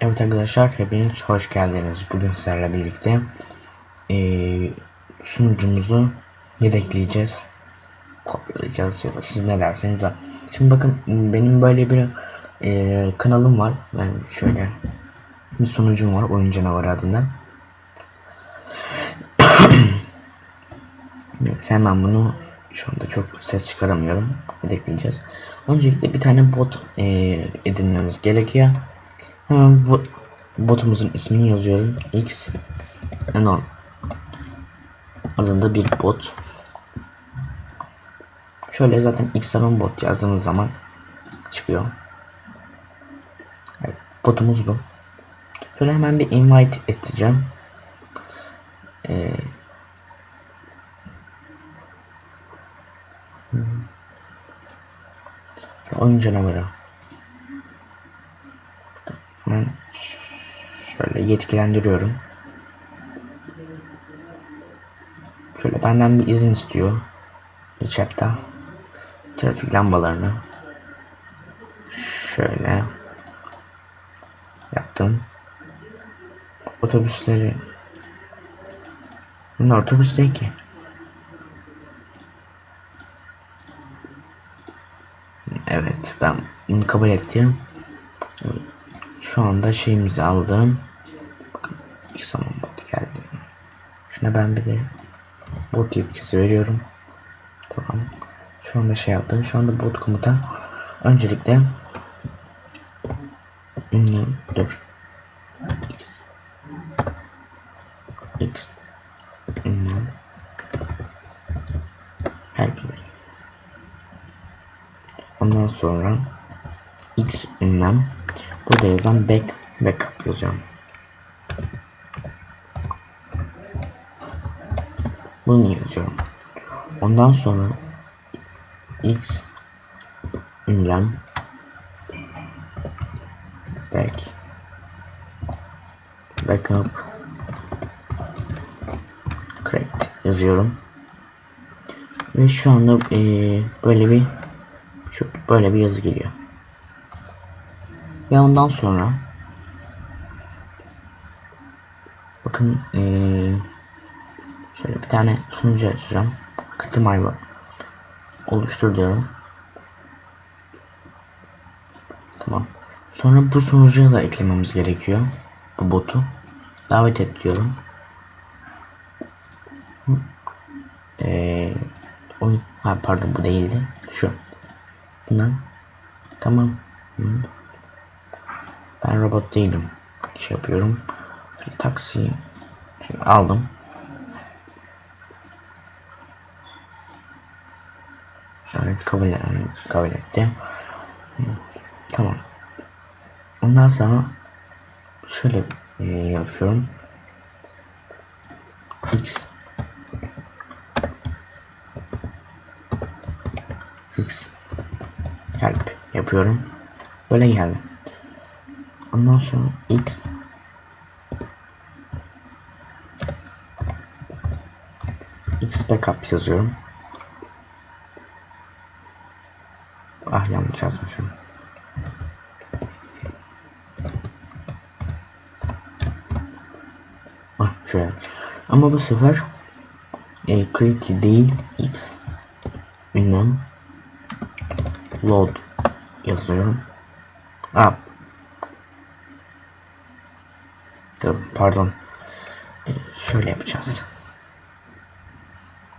Evet arkadaşlar hepiniz hoş geldiniz. Bugün sizlerle birlikte eee, sunucumuzu yedekleyeceğiz. Kopyalayacağız ya da siz ne derseniz de. Şimdi bakın benim böyle bir eee, kanalım var. Ben şöyle bir sunucum var oyun canavarı adında. Evet, hemen bunu şu anda çok ses çıkaramıyorum. Yedekleyeceğiz. Öncelikle bir tane bot eee, edinmemiz gerekiyor. Hemen botumuzun ismini yazıyorum. X Anon adında bir bot. Şöyle zaten X Anon bot yazdığınız zaman çıkıyor. Evet, botumuz bu. Şöyle hemen bir invite edeceğim. Ee, hmm. oyun canavarı. Ben şöyle yetkilendiriyorum. Şöyle benden bir izin istiyor. Çapta trafik lambalarını şöyle yaptım. Otobüsleri Bunlar otobüs değil ki. Evet ben bunu kabul ettim. Şu anda şeyimizi aldım. Zaman bot geldi. Şuna ben bir de bot yetkisi veriyorum. Tamam. Şu anda şey yaptım. Şu anda bot komuta öncelikle ünlü dur. X X ünlü help Ondan sonra X ünlem Burada yazan back backup yazacağım. Bunu yazacağım. Ondan sonra x ünlem back backup correct yazıyorum. Ve şu anda ee, böyle bir şu böyle bir yazı geliyor. Ve ondan sonra bakın ee, bir tane sunucu açacağım. Katımayı oluştur diyorum. Tamam. Sonra bu sunucuya da eklememiz gerekiyor. Bu botu. Davet et diyorum. Ee, ha, pardon bu değildi. Şu. Bundan. Tamam. Hı. Ben robot değilim. Şey yapıyorum. Taksi aldım. Evet kabul, kabul etti. Tamam. Ondan sonra şöyle e, yapıyorum. X X help yapıyorum. Böyle geldi. Ondan sonra X X backup yazıyorum. Yanlış yazmışım. Ah şöyle. Ama bu sefer e, create değil X ünlem load yazıyorum. Ah Dur, pardon. Ee, şöyle yapacağız.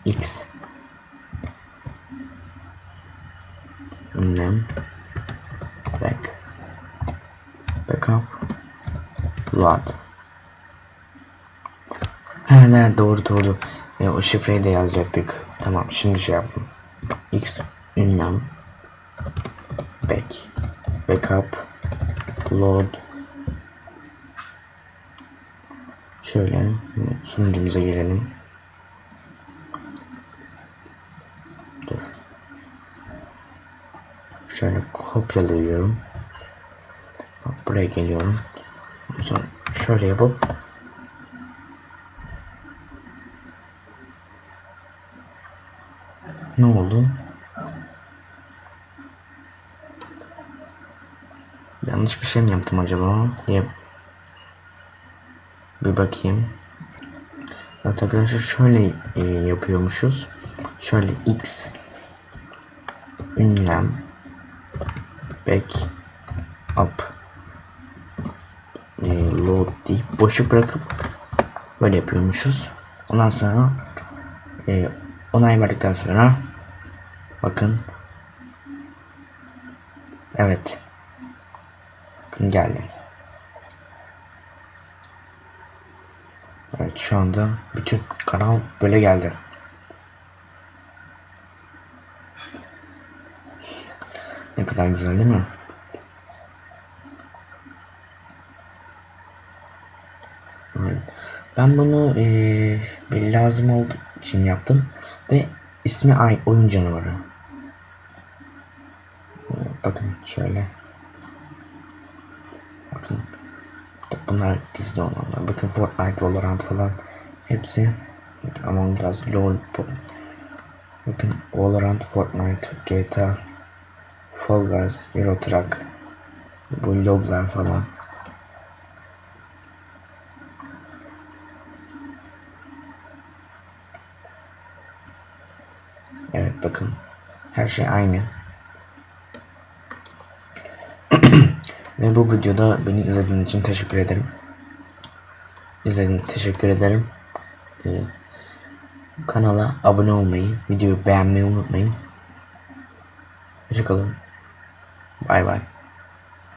X ünlem back backup load He ne? Doğru doğru. E, o şifreyi de yazacaktık. Tamam şimdi şey yaptım. X ünlem. Back. Backup load. Şöyle sunucumuza girelim. Şöyle kopyalıyorum. Buraya geliyorum. Şöyle yapıp ne oldu? Yanlış bir şey mi yaptım acaba diye Bir bakayım. Evet arkadaşlar şöyle e, yapıyormuşuz. Şöyle x ünlem back up e, load deyip boşu bırakıp böyle yapıyormuşuz. Ondan sonra e, onay verdikten sonra bakın evet bakın geldi. Evet şu anda bütün kanal böyle geldi. Ne kadar güzel değil mi? Ben bunu bir lazım olduğu için yaptım ve ismi ay oyun canavarı. Bakın şöyle. Bakın bunlar gizli olanlar. Bakın Fortnite, Valorant falan hepsi Among Us, LoL Bakın Valorant, Fortnite, GTA, Fall Guys, Euro Truck bu loglar falan. Evet bakın her şey aynı. Ve bu videoda beni izlediğiniz için teşekkür ederim. İzlediğiniz için teşekkür ederim. Ee, kanala abone olmayı, videoyu beğenmeyi unutmayın. Hoşçakalın. Bye bye.